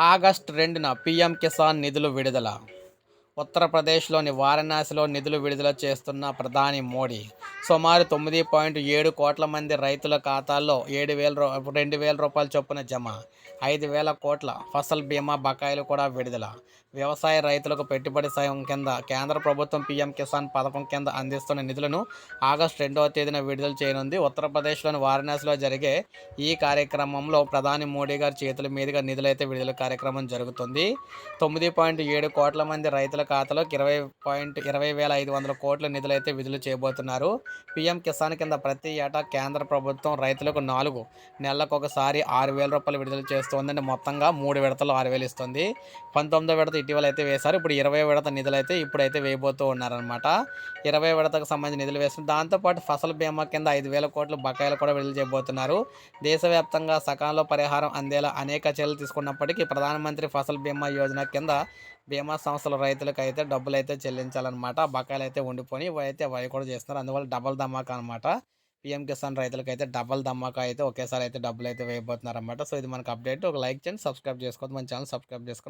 August రెండున PM Kisan నిధులు విడుదల. ఉత్తరప్రదేశ్లోని వారణాసిలో నిధులు విడుదల చేస్తున్న ప్రధాని మోడీ సుమారు తొమ్మిది పాయింట్ ఏడు కోట్ల మంది రైతుల ఖాతాల్లో ఏడు వేల రూ రెండు వేల రూపాయల చొప్పున జమ. ఐదు వేల కోట్ల ఫసల్ బీమా బకాయిలు కూడా విడుదల. వ్యవసాయ రైతులకు పెట్టుబడి సాయం కింద కేంద్ర ప్రభుత్వం పీఎం కిసాన్ పథకం కింద అందిస్తున్న నిధులను ఆగస్టు రెండవ తేదీన విడుదల చేయనుంది. ఉత్తరప్రదేశ్లోని వారణాసిలో జరిగే ఈ కార్యక్రమంలో ప్రధాని మోడీ గారి చేతుల మీదుగా నిధులైతే విడుదల కార్యక్రమం జరుగుతుంది. తొమ్మిది పాయింట్ ఏడు కోట్ల మంది రైతుల ఖాతాలోకి ఇరవై పాయింట్ ఇరవై వేల ఐదు వందల కోట్ల నిధులైతే విడుదల చేయబోతున్నారు. పీఎం కిసాన్ కింద ప్రతి ఏటా కేంద్ర ప్రభుత్వం రైతులకు నాలుగు నెలలకు ఒకసారి ఆరు వేల రూపాయలు విడుదల చేస్తుందండి. మొత్తంగా మూడు విడతలు ఆరు వేలు ఇస్తుంది. పంతొమ్మిదో విడత ఇటీవల అయితే వేశారు. ఇప్పుడు ఇరవై విడత నిధులు అయితే ఇప్పుడైతే వేయబోతూ ఉన్నారనమాట ఇరవై విడతకు సంబంధించి నిధులు వేస్తుంది దాంతోపాటు ఫసల్ బీమా కింద ఐదు వేల కోట్లు బకాయిలు కూడా విడుదల చేయబోతున్నారు. దేశవ్యాప్తంగా సకాలంలో పరిహారం అందేలా అనేక చర్యలు తీసుకున్నప్పటికీ ప్రధానమంత్రి ఫసల్ బీమా యోజన కింద బీమా సంస్థల రైతులకు అయితే డబ్బులు అయితే చెల్లించాలన్నమాట. బకాయిలు అయితే ఉండిపోయి అయితే వై కూడా చేస్తున్నారు. అందువల్ల డబల్ ధమాకా అనమాట పిఎం కిసాన్ రైతులకు అయితే డబల్ ధమాకా అయితే ఒకేసారి అయితే డబ్బులు అయితే వేయబోతున్నారు అనమాట సో ఇది మనకు అప్డేట్. ఒక లైక్ చేయండి సబ్స్క్రైబ్ చేసుకోవద్దు. మన ఛానల్ సబ్స్క్రైబ్ చేసుకోండి.